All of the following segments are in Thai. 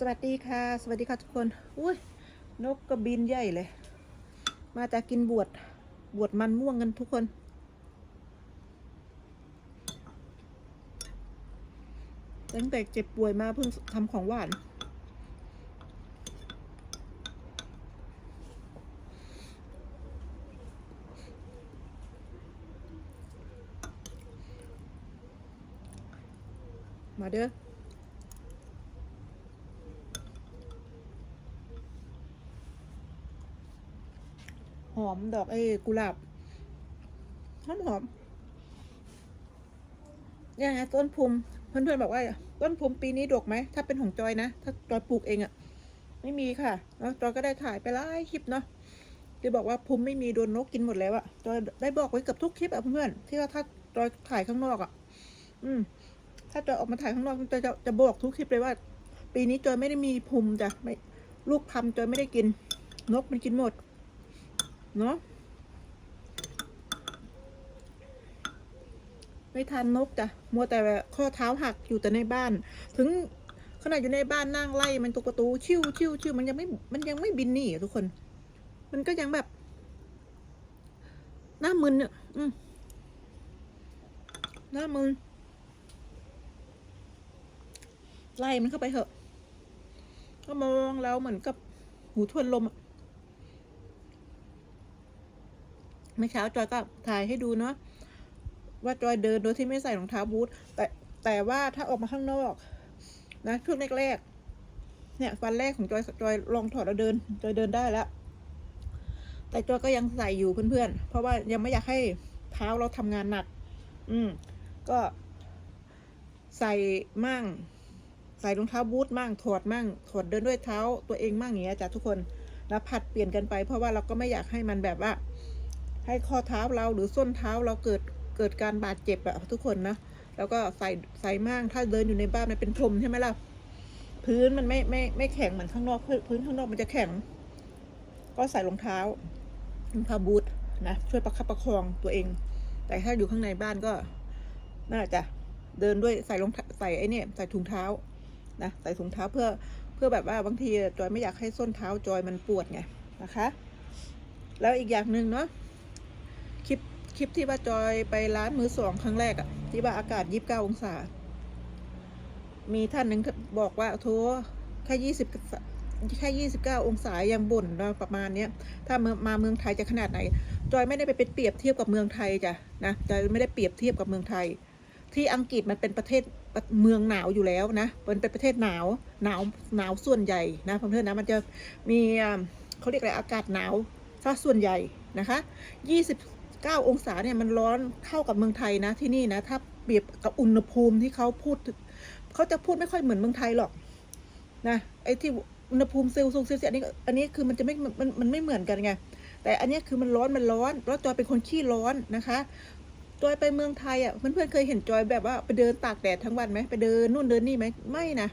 สวัสดีค่ะ สวัสดีค่ะทุกคน อุ้ยนกกระบินใหญ่เลย มาจากกินบวชบวชมันม่วงกันทุกคน ตั้งแต่เจ็บป่วยมาเพิ่งทำของหวานมาเด้อ หอมดอกไอ้กุหลาบหอมหอมเนี่ยนะต้นภูมิเพื่อนๆบอกว่า ต้นภูมิปีนี้ดกไหม ถ้าเป็นของจอยนะ ถ้าจอยปลูกเองอะไม่มีค่ะแล้วจอยก็ได้ถ่ายไปหลายคลิปเนาะที่บอกว่าภูมิไม่มีโดนนกกินหมดแล้วอะจอยได้บอกไว้เกับทุกคลิปอะเพื่อนๆที่ว่าถ้าจอยถ่ายข้างนอกอะอืม ถ้าจอยออกมาถ่ายข้างนอกจอยจะจะบอกทุกคลิปเลยว่า ปีนี้จอยไม่ได้มีภูมิจ้ะไม่ลูกพำจอยไม่ได้กิน นกมันกินหมด เนาะไม่ทันนกจ้ะมัวแต่ข้อเท้าหักอยู่แต่ในบ้าน ถึงขนาดอยู่ในบ้านนั่งไล่มันตุกประตูชิวชิวชิวมันยังไม่มันยังไม่บินหนีอะทุกคน มันก็ยังแบบ หน้ามึนเนี่ยอืมหน้ามึนไล่มันเข้าไปเถอะ ก็มองเราเหมือนกับหูทวนลมอะ เมื่อเช้าจอยก็ถ่ายให้ดูเนาะว่าจอยเดินโดยที่ไม่ใส่รองเท้าบูทแต่แต่ว่าถ้าออกมาข้างนอกนะช่วงแรกๆเนี่ยวันแรกของจอยจอยลองถอดแล้วเดิน จอยเดินได้แล้วแต่จอยก็ยังใส่อยู่เพื่อนๆ เพราะว่ายังไม่อยากให้เท้าเราทำงานหนัก อืม ก็ใส่มั่ง ใส่รองเท้าบูทมั่งถอดมั่งถอดเดินด้วยเท้าตัวเองมั่งอย่างเงี้ยจ้ะทุกคน แล้วผัดเปลี่ยนกันไป เพราะว่าเราก็ไม่อยากให้มันแบบว่า ให้ข้อเท้าเราหรือส้นเท้าเราเกิดเกิดการบาดเจ็บอะทุกคนนะ แล้วก็ใส่ใส่มั่งถ้าเดินอยู่ในบ้านมันเป็นพรมใช่ไหมล่ะ พื้นมันไม่ไม่ไม่แข็งเหมือนข้างนอก พื้นข้างนอกมันจะแข็ง ก็ใส่รองเท้ารองเท้าบูทนะช่วยประคับประคองตัวเอง แต่ถ้าอยู่ข้างในบ้านก็นั่นแหละจ้ะเดินด้วยใส่รองใส่ไอ้นี่ใส่ถุงเท้านะใส่ถุงเท้าเพื่อเพื่อแบบว่าบางทีจอยไม่อยากให้ส้นเท้าจอยมันปวดไงนะคะ แล้วอีกอย่างหนึ่งเนาะ คลิปที่ว่าจอยไปร้านมือสองครั้งแรกอะที่ว่าอากาศยี่สิบเก้าองศา มีท่านหนึ่งบอกว่าโทแค่ยี่สิบแค่ยี่สิบเก้าองศายังบ่นนะประมาณเนี้ยถ้ามามาเมืองไทยจะขนาดไหน จอยไม่ได้ไปเป็นเปรียบเทียบกับเมืองไทยจ้ะนะจอยไม่ได้เปรียบเทียบกับเมืองไทย ที่อังกฤษมันเป็นประเทศเมืองหนาวอยู่แล้วนะมันเป็นประเทศหนาวหนาวหนาวส่วนใหญ่นะเพื่อนๆนะมันจะมีเขาเรียกอะไรอากาศหนาวถ้าส่วนใหญ่นะคะยี่สิบ 9 องศาเนี่ยมันร้อนเท่ากับเมืองไทยนะที่นี่นะถ้าเปรียบกับอุณหภูมิที่เขาพูดเขาจะพูดไม่ค่อยเหมือนเมืองไทยหรอกนะไอ้ที่อุณหภูมิเซลล์เซลเซียสอันนี้อันนี้คือมันจะไม่มันมันไม่เหมือนกันไงแต่อันนี้คือมันร้อนมันร้อนแล้วจอยเป็นคนขี้ร้อนนะคะจอยไปเมืองไทยอะเพื่อนๆเคยเห็นจอยแบบว่าไปเดินตากแดดทั้งวันไหมไปเดินนู่นเดินนี่ไหมไม่นะ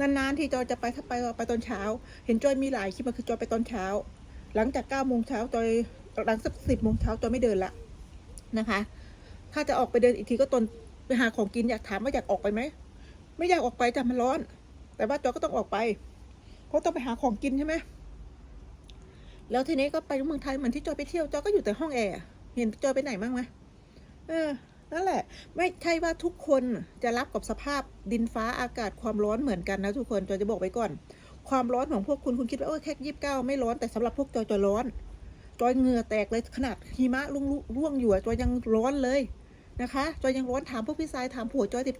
นานๆที่จอยจะไปถ้าไปไปตอนเช้า เห็นจอยมีหลายคลิปมาคือจอยไปตอนเช้า หลังจากเก้าโมงเช้าจอย หลังสักสิบโมงเช้าจอยไม่เดินละนะคะ ถ้าจะออกไปเดินอีกทีก็ตอนไปหาของกินอยากถามว่าอยากออกไปไหมไม่อยากออกไปแต่มันร้อน แต่ว่าจอยก็ต้องออกไปเพราะต้องไปหาของกินใช่ไหมแล้วทีนี้ก็ไปเมืองไทยเหมือนที่จอยไปเที่ยวจอยก็อยู่แต่ห้องแอร์เห็นจอยไปไหนบ้างไหมเออนั่นแหละ ไม่ใช่ว่าทุกคนจะรับกับสภาพดินฟ้าอากาศความร้อนเหมือนกันนะทุกคนจอยจะบอกไว้ก่อน ความร้อนของพวกคุณคุณคิดว่าโอ้แค่ยี่สิบเก้าไม่ร้อนแต่สำหรับพวกจอยจอยร้อน จอยเหงื่อแตกเลยขนาดหิมะร่วงร่วงอยู่จอยยังร้อนเลยนะคะ จอยยังร้อนถามพวกพี่ชายถามผัวจอยติด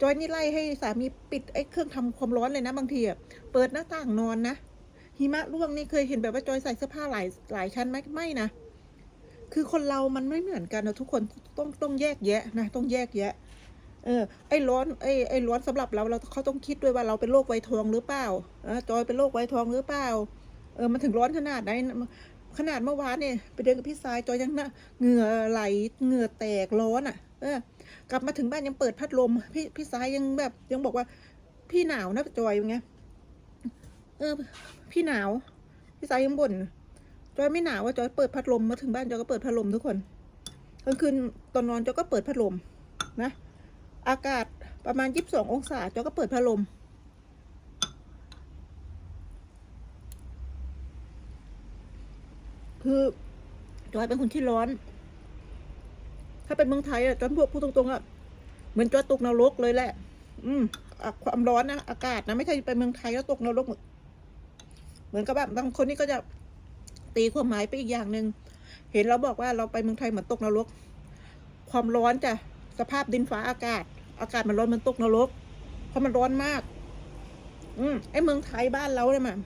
จอยนี่ไล่ให้สามีปิดไอ้เครื่องทำความร้อนเลยนะบางทีอะเปิดหน้าต่างนอนนะหิมะร่วงนี่เคยเห็นแบบว่าจอยใส่เสื้อผ้าหลายหลายชั้นไหมไม่นะคือคนเรามันไม่เหมือนกันนะทุกคนต้องต้องแยกแยะนะต้องแยกแยะ เออ ไอ้ร้อนไอ้ไอ้ร้อนสำหรับเราเราเขาต้องคิดด้วยว่าเราเป็นโรคไวทองหรือเปล่าจอยเป็นโรคไวทองหรือเปล่าเออมันถึงร้อนขนาดไหน ขนาดเมื่อวานเนี่ยไปเดินกับพี่สายจอยยังนะเหงื่อไหลเหงื่อแตกร้อนอะ เออกลับมาถึงบ้านยังเปิดพัดลม พี่พี่สายยังแบบ ยังบอกว่า พี่หนาวนะจอยยังไงเออ พี่หนาว พี่สายยังบ่นจอยไม่หนาวว่าจอยเปิดพัดลมมาถึงบ้านจอยก็เปิดพัดลมทุกคนกลางคืนตอนนอนจอยก็เปิดพัดลมนะอากาศประมาณยี่สิบสององศาจอยก็เปิดพัดลม คือจอยเป็นคนที่ร้อน ถ้าเป็นเมืองไทยอะจอยพูดพูดตรงๆอะเหมือนจอยตกนรกเลยแหละ อืมอความร้อนนะอากาศนะไม่ใช่ไปเมืองไทยแล้วตกนรกเหมือนกับแบบบางคนนี่ก็จะตีความหมายไปอีกอย่างหนึ่งเห็นเราบอกว่าเราไปเมืองไทยเหมือนตกนรก ความร้อนจ้ะสภาพดินฟ้าอากาศ อากาศมันร้อนมันตกนรกเพราะมันร้อนมาก อืมไอเมืองไทยบ้านเราเนี่ยมัน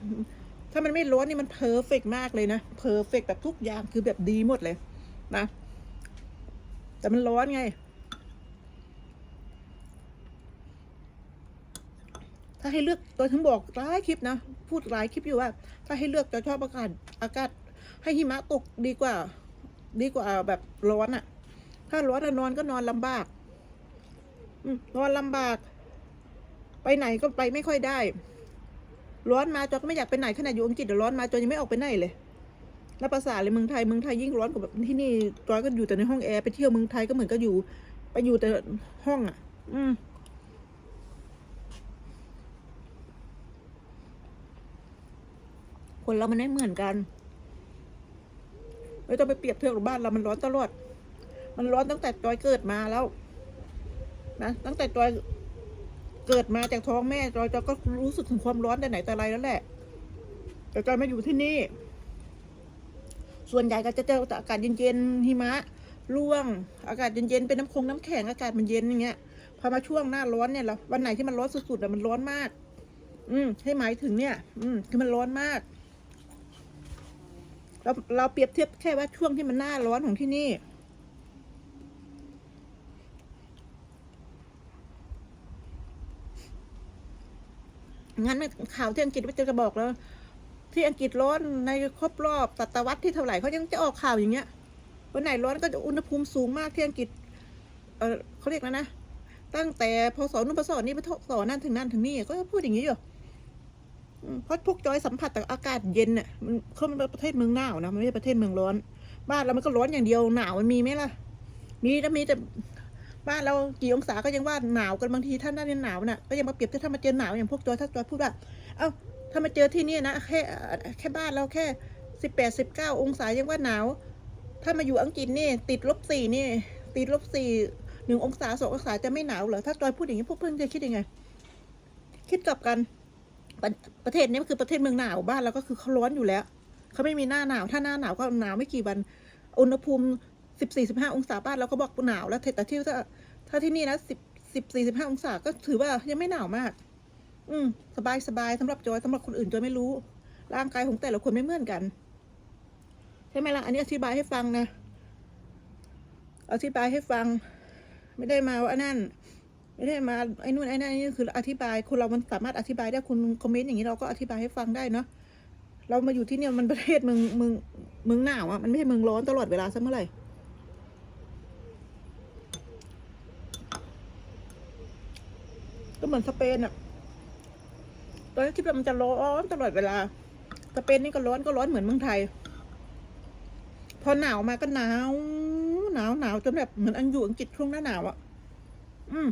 ถ้ามันไม่ร้อนนี่มันเพอร์เฟกมากเลยนะเพอร์เฟกแบบทุกอย่างคือแบบดีหมดเลยนะ แต่มันร้อนไง ถ้าให้เลือกตัวถึงบอกหลายคลิปนะ พูดหลายคลิปอยู่ว่า ถ้าให้เลือกจะชอบอากาศอากาศ ให้หิมะตกดีกว่า ดีกว่าแบบร้อนอะ่ะถ้าร้อนอะนอนก็นอนลำบากอนอนลำบาก ไปไหนก็ไปไม่ค่อยได้ ร้อนมาจอยก็ไม่อยากไปไหนขนาดอยู่อังกฤษเดี๋ยวร้อนมาจอยยังไม่ออกไปไหนเลยแล้วภาษาเลยเมืองไทยเมืองไทยยิ่งร้อนกว่าแบบที่นี่จอยก็อยู่แต่ในห้องแอร์ไปเที่ยวเมืองไทยก็เหมือนก็อยู่ ไปอยู่แต่ห้องอะ อืมคนเรามันไม่เหมือนกันไม่ต้องไปเปรียบเทียบกับบ้านเรามันร้อนตลอด มันร้อนตั้งแต่จอยเกิดมาแล้ว นะ ตั้งแต่จอย เกิดมาจากท้องแม่จอยจอยก็รู้สึกถึงความร้อนแต่ไหนแต่ไรแล้วแหละแต่จอยมาอยู่ที่นี่ ส่วนใหญ่ก็จะเจออากาศเย็นๆหิมะร่วง อากาศเย็นๆเป็นน้ำคงน้ำแข็งอากาศมันเย็นอย่างเงี้ยพอมาช่วงหน้าร้อนเนี่ยเราวันไหนที่มันร้อนสุดๆอะมันร้อนมาก อืม ให้หมายถึงเนี่ย อืม คือมันร้อนมาก เราเราเปรียบเทียบแค่ว่าช่วงที่มันหน้าร้อนของที่นี่ งั้นไม่ข่าวที่อังกฤษว่าจะบอกแล้ว ที่อังกฤษร้อนในครบรอบศตวรรษที่เท่าไหร่เขายังจะออกข่าวอย่างเงี้ยวันไหนร้อนก็จะอุณหภูมิสูงมากที่อังกฤษเออเขาเรียกแล้วนะตั้งแต่พศนู่นพศนี่พศนั่นถึงนั่นถึงนี่ก็พูดอย่างนี้อยู่เพราะพวกจอยสัมผัสแต่อากาศเย็นเนี่ยมันเขาเป็นประเทศเมืองหนาวนะมันไม่ใช่ประเทศเมืองร้อน บ้านเรามันก็ร้อนอย่างเดียวหนาวมันมีไหมล่ะ มีแต่มีแต่ บ้านเรากี่องศาก็ยังว่าหนาวกันบางทีท่านหน้าเนี่ยหนาวน่ะก็ยังมาเปรียบเทียบถ้ามาเจอหนาวอย่างพวกจอยถ้าจอยพูดว่าเอ้าถ้ามาเจอที่นี่นะแค่แค่บ้านเราแค่สิบแปดสิบเก้าองศายังว่าหนาว ถ้ามาอยู่อังกฤษนี่ติดลบสี่นี่ ติดลบสี่หนึ่งองศาสององศาจะไม่หนาวเหรอถ้าจอยพูดอย่างนี้พวกเพื่อนจะคิดยังไง คิดกลับกันประประเทศนี้คือประเทศเมืองหนาวบ้านเราก็คือเขาร้อนอยู่แล้วเขาไม่มีหน้าหนาว ถ้าหน้าหนาวก็หนาวไม่กี่วัน อุณหภูมิ สิบสี่สิบห้าองศาบ้านเราก็บอกหนาวแล้วแต่ที่ถ้าถ้าที่นี่นะสิบสิบสี่สิบห้าองศาก็ถือว่ายังไม่หนาวมาก อืม สบายสบายสำหรับจอยสำหรับคนอื่นจอยไม่รู้ ร่างกายของแต่ละคนไม่เหมือนกัน ใช่ไหมล่ะ อันนี้อธิบายให้ฟังนะอธิบายให้ฟัง ไม่ได้มาว่าอันนั่น ไม่ได้มาไอ้นู่นไอ้นั่นนี่คืออธิบายคนเรามันสามารถอธิบายได้คุณคอมเมนต์อย่างนี้เราก็อธิบายให้ฟังได้เนาะเรามาอยู่ที่เนี่ยมันประเทศเมืองเมืองเมืองหนาวอะ่ะมันไม่ใช่เมืองร้อนตลอดเวลาสักเมื่อไหร่ เหมือนสเปนอะตอนแรกคิดว่ามันจะร้อนตลอดเวลา สเปนนี่ก็ร้อนก็ร้อนเหมือนเมืองไทย พอหนาวมาก็หนาว หนาวหนาวจนแบบเหมือนอันอยู่อังกฤษช่วงหน้าหนาวอะอืม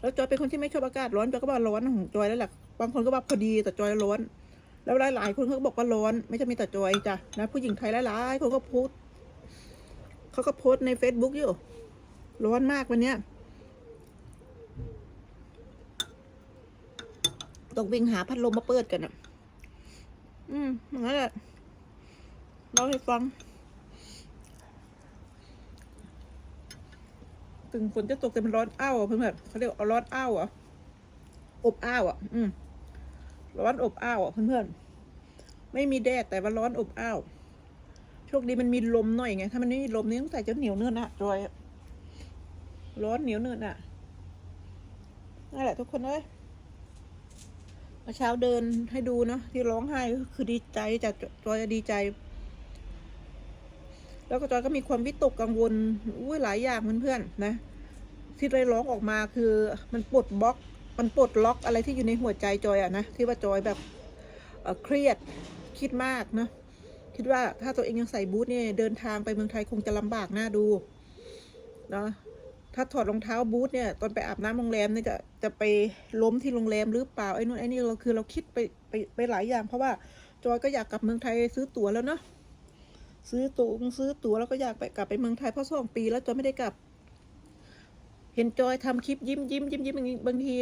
แล้วจอยเป็นคนที่ไม่ชอบอากาศร้อนจอยก็บอกร้อนของจอยแล้วแหละบางคนก็บอกพอดีแต่จอยร้อน แล้วหลายๆคนเขาก็บอกว่าร้อน ไม่ใช่มีแต่จอยจ้ะนะผู้หญิงไทยหลายๆคนก็พสต์ เขาก็โพสในเฟซบุ๊กอยู่ ร้อนมากวันเนี้ยต้องวิ่งหาพัดลมมาเปิดกันอะ อืมงนั้นแหละเล่าให้ฟัง ถึงฝนจะตกแต่มันร้อนอ้าวเพื่อนๆเขาเรียกว่าร้อนอ้าวอะ อบอ้าวอะ อืมร้อนอบอ้าวอะเพื่อนๆ ไม่มีแดดแต่ว่าร้อนอบอ้าว โชคดีมันมีลมหน่อยไง ถ้ามันไม่มีลมนี่ต้องใส่จะเหนียวเนื้อนะจอยอะร้อนเหนียวเนื้อน่ะนั่นแหละทุกคนเอ้ยเมื่อเช้าเดินให้ดูเนาะที่ร้องไห้ก็คือดีใจจากจอยดีใจ แล้วก็จอยก็มีความวิตกกังวลอุ้ยหลายอย่างเพื่อนๆนะที่ได้ร้องออกมาคือมันปลดบล็อก มันปลดล็อกอะไรที่อยู่ในหัวใจจอยอะนะที่ว่าจอยแบบเอ่อเครียดคิดมากเนอะ คิดว่าถ้าตัวเองยังใส่บูทเนี่ยเดินทางไปเมืองไทยคงจะลำบากหน้าดูเนาะถ้าถอดรองเท้าบูทเนี่ยตอนไปอาบน้ำโรงแรมเนี่ยจะจะไปล้มที่โรงแรมหรือเปล่าไอ้นู่นไอ้นี่เราคือเราคิดไปไปไปหลายอย่าง เพราะว่าจอยก็อยากกลับเมืองไทยซื้อตั๋วแล้วเนาะซื้อตั๋วซื้อตั๋วแล้วก็อยากไปกลับไปเมืองไทยเพราะสองปีแล้วจอยไม่ได้กลับ เห็นจอยทำคลิปยิ้มยิ้มยิ้มยิ้มบางที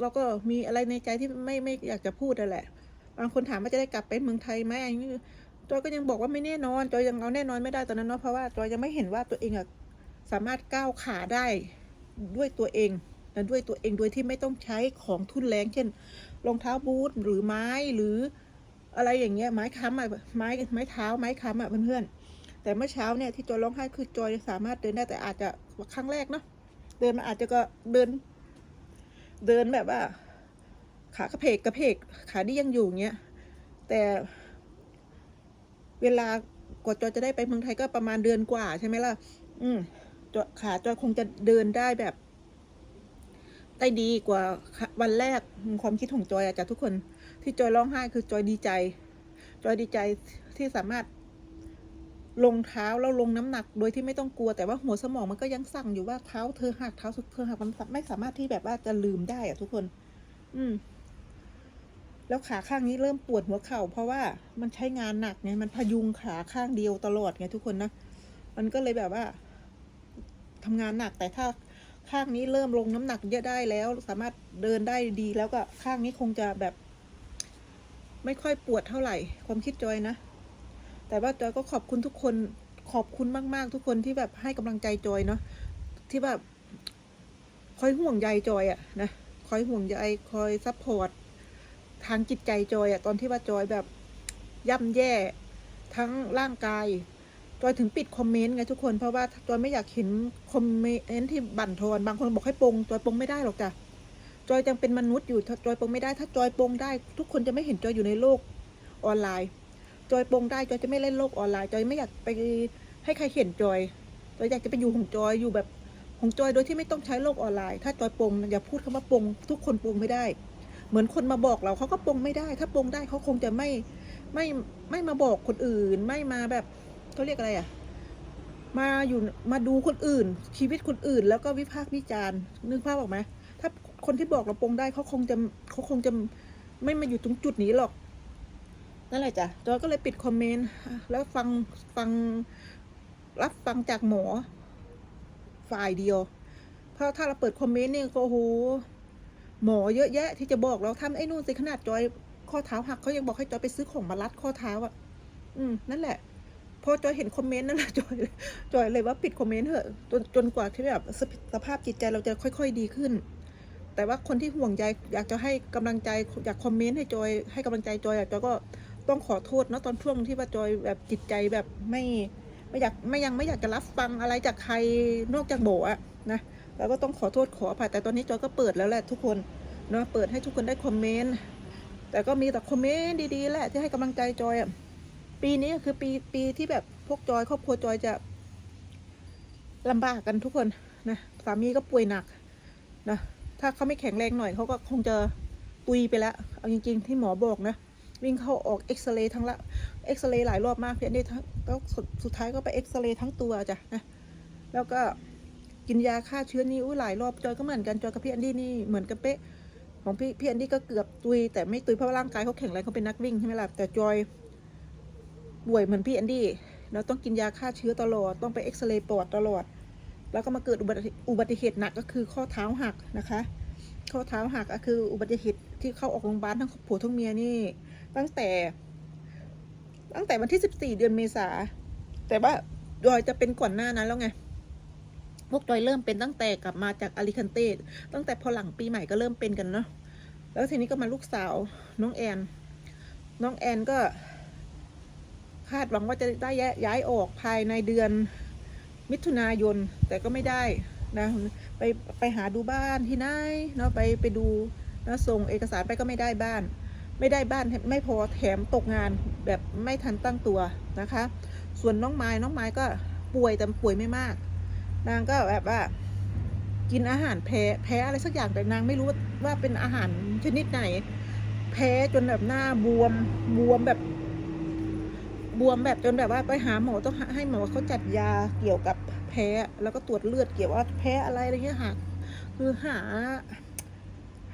เราก็มีอะไรในใจที่ไม่ไม่อยากจะพูดนั่นแหละบางคนถามว่าจะได้กลับไปเมืองไทยไหมอันนี้ จอยก็ยังบอกว่าไม่แน่นอนจอยยังเอาแน่นอนไม่ได้ตอนนั้นเนาะเพราะว่าจอยยังไม่เห็นว่าตัวเองอะสามารถก้าวขาได้ด้วยตัวเองและด้วยตัวเองโดยที่ไม่ต้องใช้ของทุนแรงเช่นรองเท้าบูทหรือไม้หรืออะไรอย่างเงี้ยไม้ค้ำอะไม้ไม้เท้าไม้ค้ำอะเพื่อนๆแต่เมื่อเช้าเนี่ยที่จอยร้องไห้คือจอยสามารถเดินได้แต่อาจจะครั้งแรกเนาะเดินมาอาจจะก็เดิน เดินแบบว่า ขากระเพกกระเพกขาดียังอยู่เงี้ยแต่ เวลากว่าจอยจะได้ไปเมืองไทยก็ประมาณเดือนกว่าใช่ไหมล่ะ อืมจอยขาจอยคงจะเดินได้แบบ ได้ดีกว่าวันแรกความคิดของจอยอะจากทุกคน ที่จอยร้องไห้คือจอยดีใจ จอยดีใจที่สามารถลงเท้าแล้วลงน้ำหนักโดยที่ไม่ต้องกลัวแต่ว่าหัวสมองมันก็ยังสั่งอยู่ว่าเท้าเธอหักเท้าเธอหักมันไม่สามารถที่แบบว่าจะลืมได้อะทุกคน อืม แล้วขาข้างนี้เริ่มปวดหัวเข่า เพราะว่ามันใช้งานหนักไงมันพยุงขาข้างเดียวตลอดไงทุกคนนะมันก็เลยแบบว่าทำงานหนักแต่ถ้าข้างนี้เริ่มลงน้ำหนักเยอะได้แล้ว สามารถเดินได้ดีแล้วก็ข้างนี้คงจะแบบ ไม่ค่อยปวดเท่าไหร่ ความคิดจอยนะ แต่ว่าจอยก็ขอบคุณทุกคนขอบคุณมากๆ ทุกคนที่แบบให้กำลังใจจอยเนาะที่แบบคอยห่วงใยจอยอะนะคอยห่วงใยคอยซัพพอร์ต ทางจิตใจจอยอะตอนที่ว่าจอยแบบย่ำแย่ทั้งร่างกายจอยถึงปิดคอมเมนต์ไงทุกคนเพราะว่าจอยไม่อยากเห็นคอมเมนต์ที่บั่นทอนบางคนบอกให้ปงจอยปงไม่ได้หรอกจ้ะจอยยังเป็นมนุษย์อยู่ถ้าจอยปงไม่ได้ ถ้าจอยปงได้ ทุกคนจะไม่เห็นจอยอยู่ในโลกออนไลน์ จอยปงได้จอยจะไม่เล่นโลกออนไลน์จอยไม่อยากไปให้ใครเห็นจอยจอยอยากจะไปอยู่ของจอยอยู่แบบของจอยโดยที่ไม่ต้องใช้โลกออนไลน์ ถ้าจอยปงอย่าพูดคำว่าปงทุกคนปงไม่ได้ เหมือนคนมาบอกเราเขาก็ปรงไม่ได้ ถ้าปรงได้เขาคงจะไม่ไม่ไม่มาบอกคนอื่น ไม่มาแบบเขาเรียกอะไรอะมาอยู่มาดูคนอื่น ชีวิตคนอื่น แล้วก็วิพากษ์วิจารณ์นึกภาพออกไหมถ้าคนที่บอกเราปรงได้เขาคงจะเขาคงจะไม่มาอยู่ตรงจุดนี้หรอกนั่นแหละจ้ะจอยก็เลยปิดคอมเมนต์แล้วฟังฟังรับฟังจากหมอฝ่ายเดียว เพราะถ้าเราเปิดคอมเมนต์เนี่ยก็โอ้โห หมอเยอะแยะที่จะบอกเราทำไอ้นู่นสิขนาดจอยข้อเท้าหักเขายังบอกให้จอยไปซื้อของมารัดข้อเท้าอะ อืมนั่นแหละ พอจอยเห็นคอมเมนต์นั่นแหละจอยจอยเลยว่าปิดคอมเมนต์เถอะจนจนกว่าที่แบบสภาพจิตใจเราจะค่อย ๆ ดีขึ้น แต่ว่าคนที่ห่วงใยอยากจะให้กำลังใจอยากคอมเมนต์ให้จอยให้กำลังใจจอยอะจอยก็ต้องขอโทษเนาะตอนช่วงที่ว่าจอยแบบจิตใจแบบไม่ไม่อยากไม่ยังไม่อยากจะรับฟังอะไรจากใครนอกจากโบอะ นะแล้วก็ต้องขอโทษขออภัยแต่ตอนนี้จอยก็เปิดแล้วแหละทุกคนเนาะเปิดให้ทุกคนได้คอมเมนต์แต่ก็มีแต่คอมเมนต์ดีๆแหละที่ให้กำลังใจจอยอะปีนี้คือปีปีที่แบบพวกจอยครอบครัวจอยจะลำบากกันทุกคนนะสามีก็ป่วยหนักนะถ้าเขาไม่แข็งแรงหน่อยเขาก็คงจะตุยไปแล้วเอาจริง ๆ ที่หมอบอกนะวิ่งเข้าออกเอ็กซเรย์ทั้งละเอ็กซเรย์หลายรอบมากเพียงนี้ทั้งแล้วสุดสุดท้ายก็ไปเอ็กซเรย์ทั้งตัวจ้ะนะแล้วก็ กินยาฆ่าเชื้อนี่อุ้ยหลายรอบจอยก็เหมือนกันจอยกับพี่แอนดี้นี่เหมือนกันเป๊ะของพี่พี่แอนดี้ก็เกือบตุย แต่ไม่ตุยเพราะร่างกายเขาแข็งแรงเขาเป็นนักวิ่งใช่ไหมล่ะแต่จอยป่วยเหมือนพี่แอนดี้เราต้องกินยาฆ่าเชื้อตลอดต้องไปเอ็กซเรย์ปอดตลอด แล้วก็มาเกิดอุบัติอุบัติเหตุหนักก็คือข้อเท้าหักนะคะ ข้อเท้าหักก็คืออุบัติเหตุที่เข้าออกโรงพยาบาลทั้งผัวทั้งเมียนี่ ตั้งแต่ ตั้งแต่วันที่สิบสี่เดือนเมษาแต่ว่าจอยจะเป็นก่อนหน้านั้นแล้วไง พวกจอยเริ่มเป็นตั้งแต่กลับมาจากอาริคันเต้ตั้งแต่พอหลังปีใหม่ก็เริ่มเป็นกันเนาะแล้วทีนี้ก็มาลูกสาวน้องแอน น้องแอนก็คาดหวังว่าจะได้ย้ายออกภายในเดือนมิถุนายนแต่ก็ไม่ได้นะไปไปหาดูบ้านที่ไหนเนาะไปไปดูนะส่งเอกสารไปก็ไม่ได้บ้าน ไม่ได้บ้านไม่พอแถมตกงานแบบไม่ทันตั้งตัวนะคะ ส่วนน้องไม้น้องไม้ก็ป่วยแต่ป่วยไม่มาก นางก็แบบว่า กินอาหารแพ้แพ้อะไรสักอย่างแต่นางไม่รู้ว่าเป็นอาหารชนิดไหน แพ้จนแบบหน้าบวมบวมแบบ บวมแบบจนแบบว่าไปหาหมอต้องให้หมอเขาจัดยาเกี่ยวกับแพ้แล้วก็ตรวจเลือดเกี่ยวว่าแพ้อะไรอะไรเงี้ยหาคือหา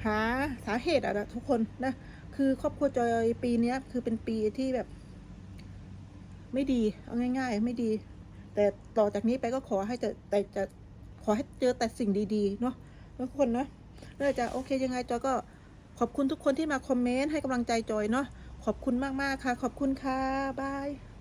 หาสาเหตุอะนะทุกคนนะคือครอบครัวจอยปีเนี้ยคือเป็นปีที่แบบ ไม่ดี เอาง่าย ๆ ไม่ดี แต่ต่อจากนี้ไปก็ขอให้เจอแต่จะขอให้เจอแต่สิ่งดีๆเนาะทุกคนนะแล้วจะโอเคยังไงจอยก็ขอบคุณทุกคนที่มาคอมเมนต์ให้กำลังใจจอยเนาะขอบคุณมากๆค่ะ ขอบคุณค่ะบาย